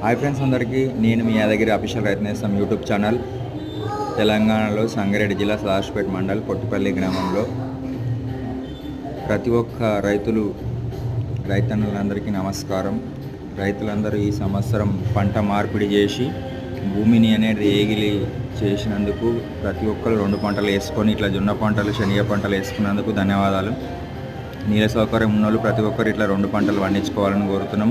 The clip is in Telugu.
హాయ్ ఫ్రెండ్స్ అందరికీ నేను మీ యాదగిరి అఫీషియల్ రైతు యూట్యూబ్ ఛానల్ తెలంగాణలో సంగారెడ్డి జిల్లా సదాశిపేట మండల్ పొట్టిపల్లి గ్రామంలో. ప్రతి ఒక్క రైతులు రైతన్నులందరికీ నమస్కారం. రైతులందరూ ఈ సంవత్సరం పంట మార్పిడి చేసి భూమిని అనేది ఏగిలి చేసినందుకు ప్రతి ఒక్కరు రెండు పంటలు వేసుకొని ఇట్లా జొన్న పంటలు శనగ పంటలు వేసుకున్నందుకు ధన్యవాదాలు. నీళ్ళ సౌకర్యం ఉన్నోళ్ళు ప్రతి ఒక్కరు ఇట్లా రెండు పంటలు పండించుకోవాలని కోరుతున్నాం.